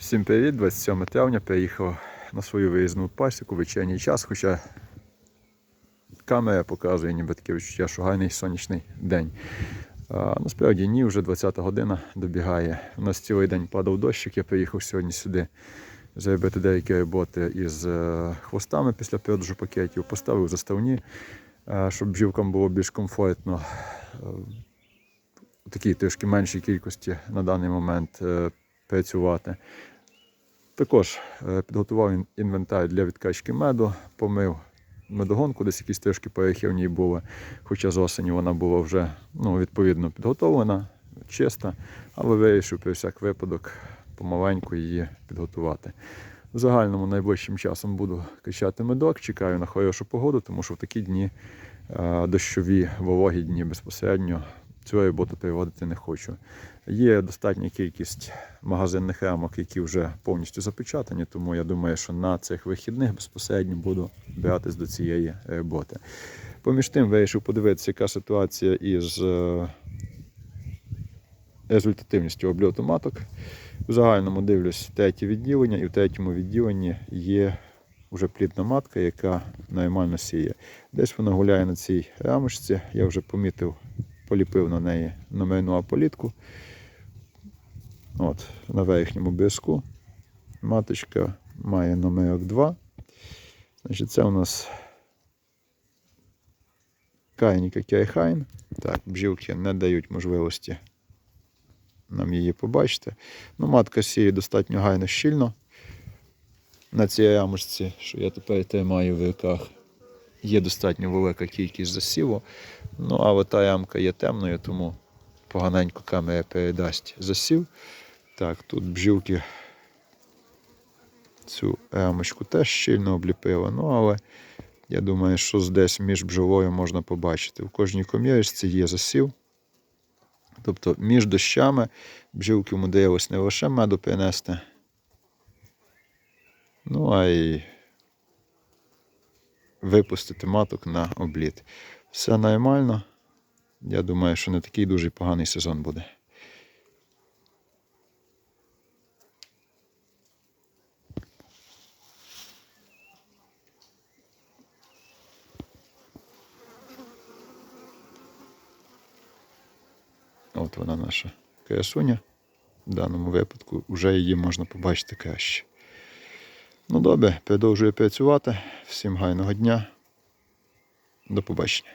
Всім привіт, 27 травня приїхав на свою виїзну пасіку вечірній час, хоча камера показує ніби таке відчуття, що гарний сонячний день. А, насправді ні, вже 20 година добігає. У нас цілий день падав дощик, я приїхав сьогодні сюди зробити деякі роботи із е, хвостами після продажу пакетів, поставив заставні, е, щоб бджілкам було більш комфортно. Е, у такій трішки меншій кількості на даний момент е, працювати. Також е, підготував інвентар для відкачки меду, помив медогонку, десь якісь трішки порохи в ній були, хоча з осені вона була вже ну, відповідно підготовлена, чиста, але вирішив при всяк випадок помаленьку її підготувати. В загальному найближчим часом буду качати медок, чекаю на хорошу погоду, тому що в такі дні е, дощові, вологі дні безпосередньо цю роботу проводити не хочу. Є достатня кількість магазинних рамок, які вже повністю запечатані, тому я думаю, що на цих вихідних безпосередньо буду братись до цієї роботи. Поміж тим вирішив подивитися, яка ситуація із е, результативністю обльоту маток. В загальному дивлюсь третє відділення, і в третьому відділенні є вже плідна матка, яка нормально сіє. Десь вона гуляє на цій рамочці. Я вже помітив, поліпив на неї номерну аполітку. От, на верхньому биску. Маточка має номерок 2. Значить, це у нас Кайніка Кірхайн. Так, бджілки не дають можливості нам її побачити. Ну, матка сіє достатньо гарно щільно. На цій рамочці, що я тепер тримаю в руках, є достатньо велика кількість засіву. Ну, але та рамка є темною, тому поганенько камера передасть засів. Так, тут бджілки цю рамочку теж щільно обліпили. Ну, але я думаю, що десь між бджолою можна побачити. В кожній комірочці є засів. Тобто між дощами бджілки умудрились не лише меду принести, ну а й випустити маток на обліт. Все нормально. Я думаю, що не такий дуже поганий сезон буде. От вона наша красуня. В даному випадку вже її можна побачити краще. Ну добре, продовжую працювати. Всім гарного дня. До побачення.